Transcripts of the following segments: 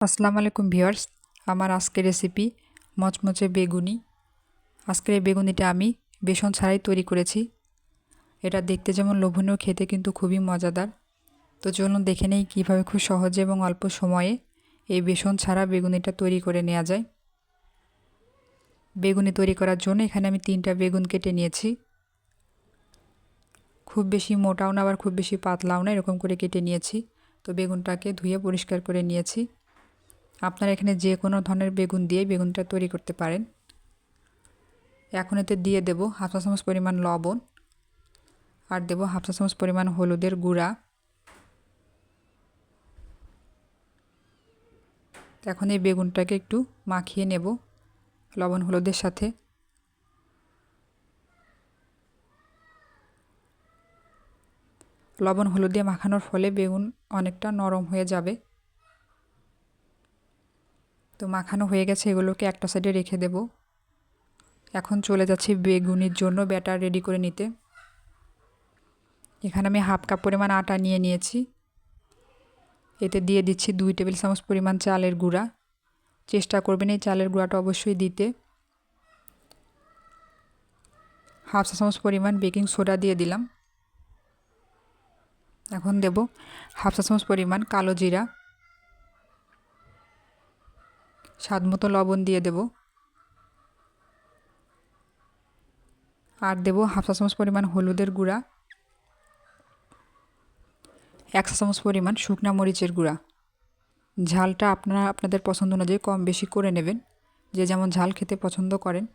আসসালামু আলাইকুম ভিউয়ার্স, আমার আজকের রেসিপি মচমচে বেগুনি। আজকের এই বেগুনিটা আমি বেসন ছাড়াই তৈরি করেছি। এটা দেখতে যেমন লোভনীয়, খেতে কিন্তু খুবই মজাদার। তো চলুন দেখে নেই কীভাবে খুব সহজে এবং অল্প সময়ে এই বেসন ছাড়া বেগুনিটা তৈরি করে নেওয়া যায়। বেগুনি তৈরি করার জন্য এখানে আমি তিনটা বেগুন কেটে নিয়েছি। খুব বেশি মোটাও না, আবার খুব বেশি পাতলাও না, এরকম করে কেটে নিয়েছি। তো বেগুনটাকে ধুয়ে পরিষ্কার করে নিয়েছি। আপনারা এখানে যে কোনো ধরনের বেগুন দিয়ে বেগুনটা তৈরি করতে পারেন। এখন এতে দিয়ে দেব হাফ চা চামচ পরিমাণ লবণ আর দেব হাফ চা চামচ পরিমাণ হলুদের গুঁড়া। এখন এই বেগুনটাকে একটু মাখিয়ে নেব লবণ হলুদের সাথে। লবণ হলুদ দিয়ে মাখানোর ফলে বেগুন অনেকটা নরম হয়ে যাবে। তো মাখানো হয়ে গেছে, এগুলোকে একটা সাইডে রেখে দেব। এখন চলে যাচ্ছি বেগুনির জন্য ব্যাটার রেডি করে নিতে। এখানে আমি হাফ কাপ পরিমাণ আটা নিয়ে নিয়েছি। এতে দিয়ে দিচ্ছি দুই টেবিল চামচ পরিমাণ চালের গুঁড়া। চেষ্টা করবেন এই চালের গুঁড়াটা অবশ্যই দিতে। হাফ চা চামচ পরিমাণ বেকিং সোডা দিয়ে দিলাম। এখন দেব হাফ চা চামচ পরিমাণ কালো জিরা। স্বাদ মতো লবণ দিয়ে দেব। আর দেব হাফ চা চামচ পরিমাণ হলুদের গুঁড়া। এক চা চামচ পরিমাণ শুকনা মরিচের গুঁড়া। ঝালটা আপনারা আপনাদের পছন্দ অনুযায়ী কম বেশি করে নেবেন, যে যেমন ঝাল খেতে পছন্দ করেন।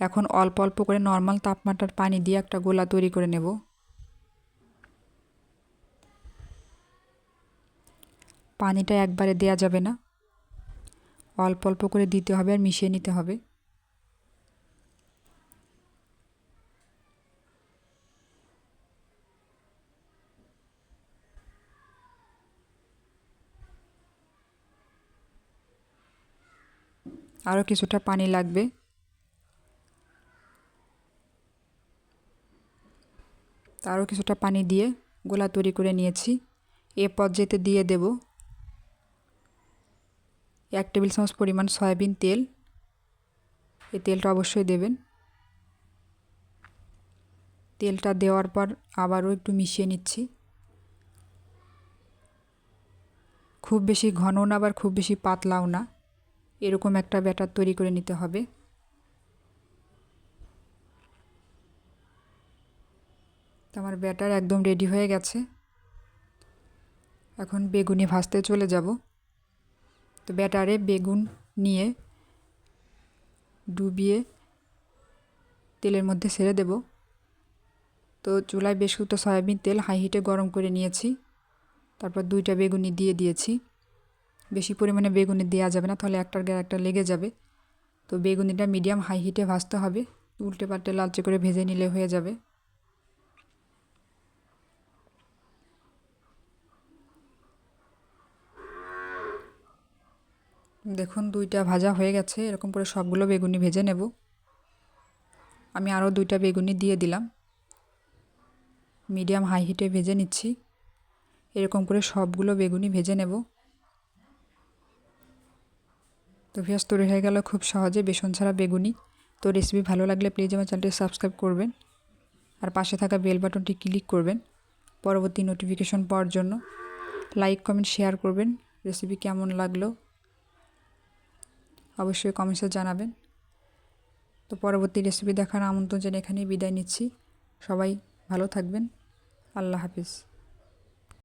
এখন অল্প অল্প করে নর্মাল তাপমাত্রার পানি দিয়ে একটা গোলা তৈরি করে নেব। পানিটা একবারে দেয়া যাবে না। অল্প অল্প করে দিতে হবে আর মিশিয়ে নিতে হবে। আরও কিছুটা পানি লাগবে। আরও কিছুটা পানি দিয়ে গোলা তৈরি করে নিয়েছি। এ পর্যায়েতে দিয়ে দেব এক টেবিল চামচ পরিমাণ সয়াবিন তেল। এই তেলটা অবশ্যই দেবেন। তেলটা দেওয়ার পর আবারও একটু মিশিয়ে নিচ্ছি। খুব বেশি ঘনও না, আবার খুব বেশি পাতলাও না। এরকম একটা ব্যাটার তৈরি করে নিতে হবে। তো আমার ব্যাটার একদম রেডি হয়ে গেছে। এখন বেগুনি ভাজতে চলে যাব। তো ব্যাটারে বেগুন নিয়ে ডুবিয়ে তেলের মধ্যে ছেড়ে দেব। তো চুলায় বেশ কিছুটা সয়াবিন তেল হাই হিটে গরম করে নিয়েছি। তারপর দুইটা বেগুনি দিয়ে দিয়েছি। বেশি পরিমাণে বেগুনি দেওয়া যাবে না, তাহলে একটার গায়ে একটা লেগে যাবে। তো বেগুনিটা মিডিয়াম হাই হিটে ভাজতে হবে। উল্টে পাল্টে লালচে করে ভেজে নিলে হয়ে যাবে। দেখুন, দুইটা ভাজা হয়ে গেছে। এরকম করে সবগুলো বেগুনি ভেজে নেব। আমি আরও দুইটা বেগুনি দিয়ে দিলাম। মিডিয়াম হাই হিটে ভেজে নিচ্ছি। এরকম করে সবগুলো বেগুনি ভেজে নেব। তো ভেজ তৈরি হয়ে গেল খুব সহজে বেসন ছাড়া বেগুনি। তো রেসিপি ভালো লাগলে প্লিজ আমার চ্যানেলটি সাবস্ক্রাইব করবেন। আর পাশে থাকা বেল বাটনটি ক্লিক করবেন। পরবর্তী নোটিফিকেশন পাওয়ার জন্য লাইক কমেন্ট শেয়ার করবেন। রেসিপি কেমন লাগল? অবশ্যই কমেন্টসে জানাবেন। তো পরবর্তী রেসিপি দেখার আমন্ত্রণ জেনে এখানেই বিদায় নিচ্ছি। সবাই ভালো থাকবেন। আল্লাহ হাফিজ।